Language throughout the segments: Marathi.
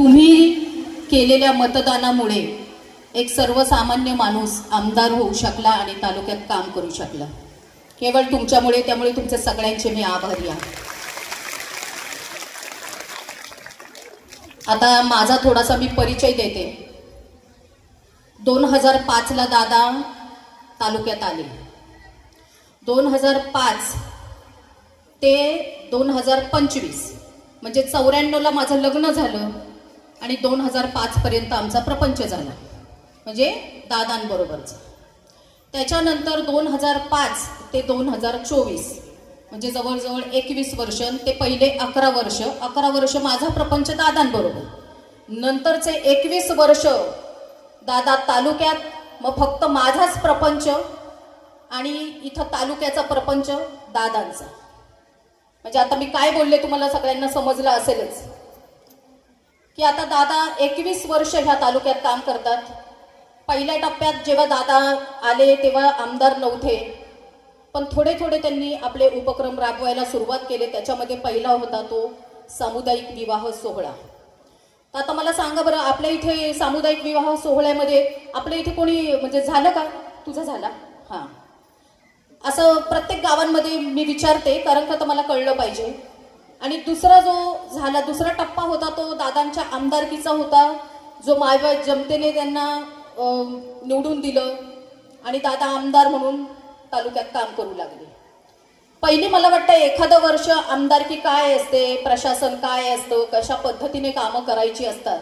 तुम्ही केलेल्या मतदानामुळे एक सर्वसामान्य माणूस आमदार होऊ शकला आणि तालुक्यात काम करू शकला. केवळ तुमच्यामुळे त्यामुळे तुमच्या सगळ्यांचे मी आभारी आहे. आता माझा थोडासा मी परिचय देते. दोन हजार पाचला दादा तालुक्यात आले. दोन हजार पाच ते दोन हजार पंचवीस म्हणजे चौऱ्याण्णवला माझं लग्न झालं. आणि दोन हजार पाचपर्यंत आमचा प्रपंच झाला. म्हणजे दादांबरोबरचा. त्याच्यानंतर दोन हजार पाच ते दोन हजार चोवीस म्हणजे जवळजवळ एकवीस वर्ष ते पहिले अकरा वर्ष अकरा वर्ष माझा प्रपंच दादांबरोबर. नंतरचे एकवीस वर्ष दादा तालुक्यात मग फक्त माझाच प्रपंच आणि इथं तालुक्याचा प्रपंच दादांचा. म्हणजे आता मी काय बोलले तुम्हाला सगळ्यांना समजलं असेलच. की आता दादा एकवीस वर्ष ह्या तालुक्यात काम करतात. पहिल्या टप्प्यात जेव्हा दादा आले तेव्हा आमदार नव्हते. पण थोडे थोडे त्यांनी आपले उपक्रम राबवायला सुरुवात केले. त्याच्यामध्ये पहिला होता तो सामुदायिक विवाह सोहळा. तर आता मला सांगा बरं आपल्या इथे सामुदायिक विवाह सोहळ्यामध्ये आपल्या इथे कोणी म्हणजे झालं का? तुझं झाला? हां. असं प्रत्येक गावांमध्ये मी विचारते कारण का तर मला कळलं पाहिजे. आणि दुसरा जो झाला दुसरा टप्पा होता तो दादांच्या आमदारकीचा होता जो मायबा जनतेने त्यांना निवडून दिलं आणि दादा आमदार म्हणून तालुक्यात काम करू लागले. पहिली मला वाटतं एखादं वर्ष आमदारकी काय असते प्रशासन काय असतं कशा पद्धतीने कामं करायची असतात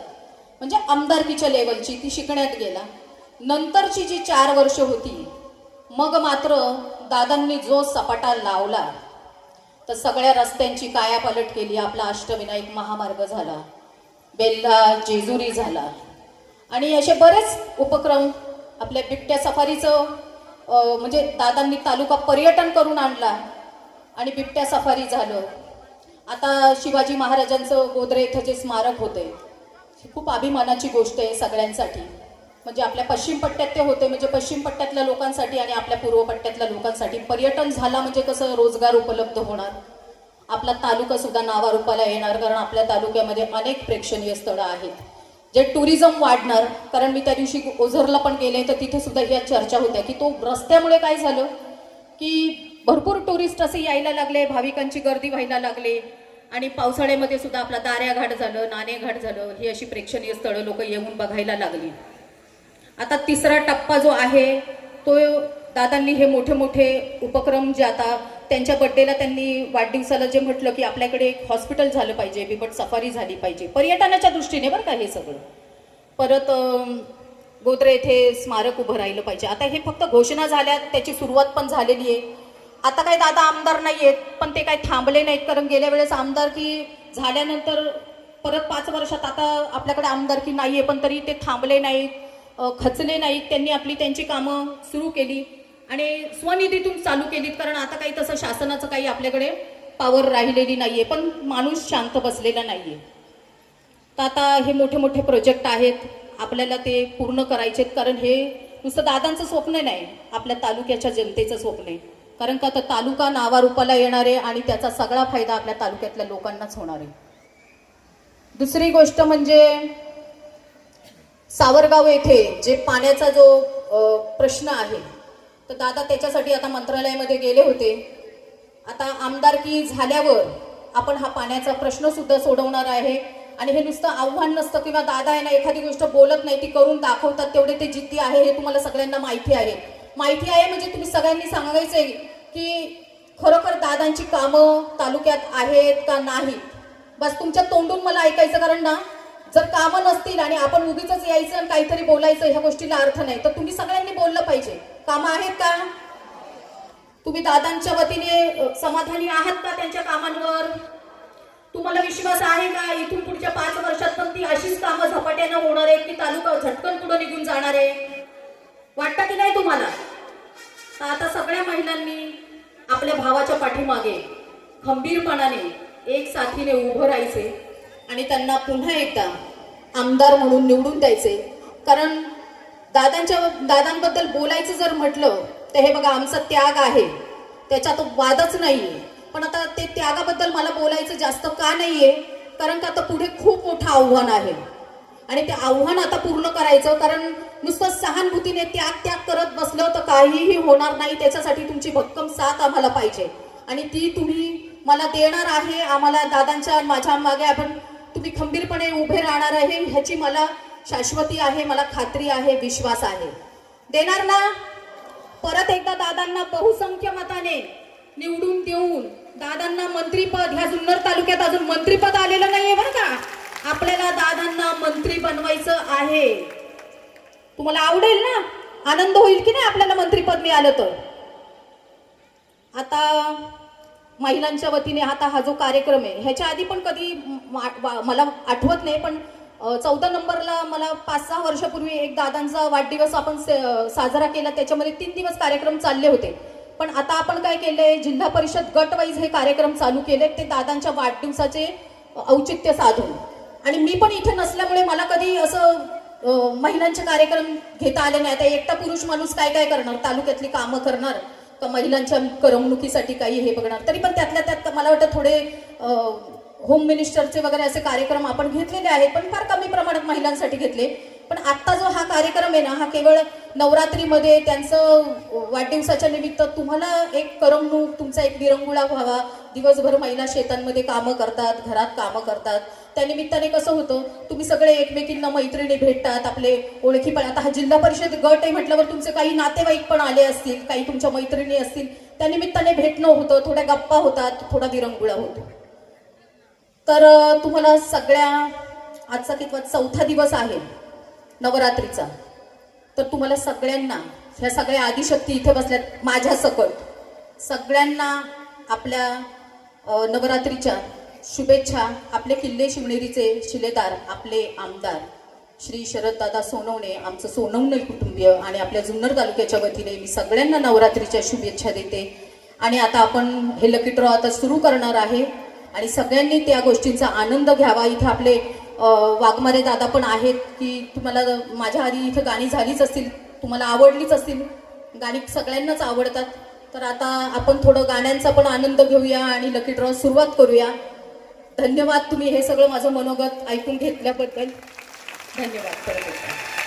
म्हणजे आमदारकीच्या लेवलची ती शिकण्यात गेला. नंतरची जी चार वर्ष होती मग मात्र दादांनी जो सपाटा लावला तर सगळ्या रस्त्यांची कायापालट केली. आपला अष्टविनायक महामार्ग झाला. बेल्ला जेजुरी झाला. आणि असे बरेच उपक्रम आपल्या बिबट्या सफारीचं म्हणजे दादांनी तालुका पर्यटन करून आणला आणि बिबट्या सफारी झालं. आता शिवाजी महाराजांचं गोदरे इथं जे स्मारक होते. खूप अभिमानाची गोष्ट आहे सगळ्यांसाठी. म्हणजे आपल्या पश्चिम पट्ट्यात ते होते म्हणजे पश्चिम पट्ट्यातल्या लोकांसाठी आणि आपल्या पूर्व पट्ट्यातल्या लोकांसाठी. पर्यटन झाला म्हणजे कसं रोजगार उपलब्ध होणार? आपला तालुका सुद्धा नावारूपाला येणार कारण आपल्या तालुक्यामध्ये अनेक प्रेक्षणीय स्थळं आहेत. जे टुरिझम वाढणार कारण मी त्या दिवशी ओझरला पण गेले तर तिथे सुद्धा ह्या चर्चा होत्या की तो रस्त्यामुळे काय झालं? की भरपूर टुरिस्ट असे यायला लागले भाविकांची गर्दी व्हायला लागली आणि पावसाळ्यामध्ये सुद्धा आपला दाऱ्या घाट झालं नाणे घाट झालं ही अशी प्रेक्षणीय स्थळं लोक येऊन बघायला लागली. आता तिसरा टप्पा जो आहे तो दादांनी हे मोठे मोठे उपक्रम जे आता त्यांच्या बड्डेला त्यांनी वाढदिवसाला जे म्हटलं की आपल्याकडे एक हॉस्पिटल झालं पाहिजे बिबट सफारी झाली पाहिजे पर्यटनाच्या दृष्टीने बरं का हे सगळं. परत गोद्रे येथे स्मारक उभं राहिलं पाहिजे. आता हे फक्त घोषणा झाल्या त्याची सुरुवात पण झालेली आहे. आता काय दादा आमदार नाही आहेत पण ते काय थांबले नाहीत कारण गेल्या वेळेस आमदारकी झाल्यानंतर परत पाच वर्षात आता आपल्याकडे आमदारकी नाही आहे पण तरी ते थांबले नाहीत. खचले नाहीत त्यांनी आपली त्यांची कामं सुरू केली आणि स्वनिधीतून चालू केलीत कारण आता काही तसं शासनाचं काही आपल्याकडे पावर राहिलेली नाहीये पण माणूस शांत बसलेला नाहीये. तर आता हे मोठे मोठे प्रोजेक्ट आहेत आपल्याला ते पूर्ण करायचे कारण हे नुसतं दादांचं स्वप्न नाही आपल्या तालुक्याच्या जनतेचं स्वप्न आहे. कारण का तर तालुका नावारूपाला येणार आहे आणि त्याचा सगळा फायदा आपल्या तालुक्यातल्या लोकांनाच होणार आहे. दुसरी गोष्ट म्हणजे सावरगाव येथे जे पाण्याचा जो प्रश्न आहे तर दादा त्याच्यासाठी आता मंत्रालयामध्ये गेले होते. आता आमदारकी झाल्यावर आपण हा पाण्याचा प्रश्नसुद्धा सोडवणार आहे. आणि हे नुसतं आव्हान नसतं किंवा दादा आहे ना एखादी गोष्ट बोलत नाही ती करून दाखवतात तेवढे ते जिद्दी आहे हे तुम्हाला सगळ्यांना माहिती आहे. माहिती आहे म्हणजे तुम्ही सगळ्यांनी सांगायचंय की खरोखर दादांची कामं तालुक्यात आहेत का नाहीत बस तुमच्या तोंडून मला ऐकायचं कारण ना जर कामं नसतील आणि आपण उगीच यायचं आणि काहीतरी बोलायचं ह्या गोष्टीला अर्थ नाही तर तुम्ही सगळ्यांनी बोललं पाहिजे. कामं आहेत का? तुम्ही दादांच्या वतीने समाधानी आहात का त्यांच्या कामांवर? तुम्हाला विश्वास आहे का? इथून पुढच्या पाच वर्षात पण ती अशीच कामं झपाट्यानं होणार आहे की तालुका झटकन पुढे निघून जाणार आहे? वाटतं की नाही तुम्हाला? तर आता सगळ्या महिलांनी आपल्या भावाच्या पाठीमागे खंबीरपणाने एक साथीने उभं राहायचे आणि त्यांना पुन्हा एकदा आमदार म्हणून निवडून द्यायचे. कारण दादांच्या दादांबद्दल बोलायचं जर म्हटलं तर हे बघा आमचा त्याग आहे. त्याच्यात वादच नाहीये. पण आता ते त्यागाबद्दल मला बोलायचं जास्त का नाहीये? कारण का आता पुढे खूप मोठं आव्हान आहे. आणि ते आव्हान आता पूर्ण करायचं कारण नुसतं सहानुभूतीने त्याग त्याग करत बसलं तर काहीही होणार नाही. त्याच्यासाठी तुमची भक्कम साथ आम्हाला पाहिजे. आणि ती तुम्ही मला देणार आहे आम्हाला दादांच्या माझ्या मागे आपण तुम्ही खंबीरपणे उभे राहणार आहे ह्याची मला शाश्वती आहे मला खात्री आहे विश्वास आहे. देणार ना? परत एकदा दादांना बहुसंख्य मताने निवडून देऊन दादांना मंत्रीपद ह्या जुन्नर तालुक्यात अजून मंत्रीपद आलेलं नाहीये बरं का? आपल्याला दादांना मंत्री बनवायचं आहे. तुम्हाला आवडेल ना? आनंद होईल की नाही आपल्याला मंत्रीपद मिळालं तर? आता महिलांच्या वतीने आता हा जो कार्यक्रम आहे ह्याच्या आधी पण कधी मला आठवत नाही पण चौदा नंबरला मला पाच सहा वर्षापूर्वी एक दादांचा वाढदिवस आपण साजरा केला. त्याच्यामध्ये तीन दिवस कार्यक्रम चालले होते. पण आता आपण काय केले जिल्हा परिषद गटवाईज हे कार्यक्रम चालू केले ते दादांच्या वाढदिवसाचे औचित्य साधून. आणि मी पण इथे नसल्यामुळे मला कधी असं महिलांचे कार्यक्रम घेता आले नाही. आता एकटा पुरुष माणूस काय काय करणार? तालुक्यातली कामं करणार? का महिलांच्या करमणुकीसाठी काही हे बघणार? तरी पण त्यातल्या त्यात मला वाटतं थोडे होम मिनिस्टरचे वगैरे असे कार्यक्रम आपण घेतलेले आहेत पण फार कमी प्रमाणात महिलांसाठी घेतले. पण आत्ता जो हा कार्यक्रम आहे ना हा केवळ नवरात्रीमध्ये त्यांचं वाढदिवसाच्या निमित्त तुम्हाला एक करमणूक तुमचा एक विरंगुळा व्हावा. दिवसभर महिला शेतांमध्ये कामं करतात घरात कामं करतात. त्या निमित्ताने कसं होतं तुम्ही सगळे एकमेकींना मैत्रिणी भेटतात आपले ओळखी पण. आता हा जिल्हा परिषद गट आहे म्हटल्यावर तुमचे काही नातेवाईक पण आले असतील काही तुमच्या मैत्रिणी असतील. त्या निमित्ताने भेटणं होतं थोड्या गप्पा होतात थोडा विरंगुळा होतो. तर तुम्हाला सगळ्या आजचा कितवा चौथा दिवस आहे. नवरात्रीचा. तर तुम्हाला सगळ्यांना ह्या सगळ्या आदिशक्ती इथे बसल्यात माझ्या सकट. सगळ्यांना आपल्या नवरात्रीच्या शुभेच्छा आपले किल्ले शिवनेरीचे शिलेदार आपले आमदार श्री शरददादा सोनवणे आमचं सोनवणे कुटुंबीय आणि आपल्या जुन्नर तालुक्याच्या वतीने मी सगळ्यांना नवरात्रीच्या शुभेच्छा देते. आणि आता आपण हे लकी ड्रॉ आता सुरू करणार आहे. आणि सगळ्यांनी त्या गोष्टींचा आनंद घ्यावा. इथे आपले वाघमारे दादा पण आहेत की तुम्हाला माझ्या आधी इथं गाणी झालीच असतील तुम्हाला आवडलीच असतील. गाणी सगळ्यांनाच आवडतात. तर आता आपण थोडं गाण्यांचा पण आनंद घेऊया आणि लकी ड्रॉ सुरुवात करूया. धन्यवाद तुम्ही हे सगळं माझं मनोगत ऐकून घेतल्याबद्दल. धन्यवाद. परत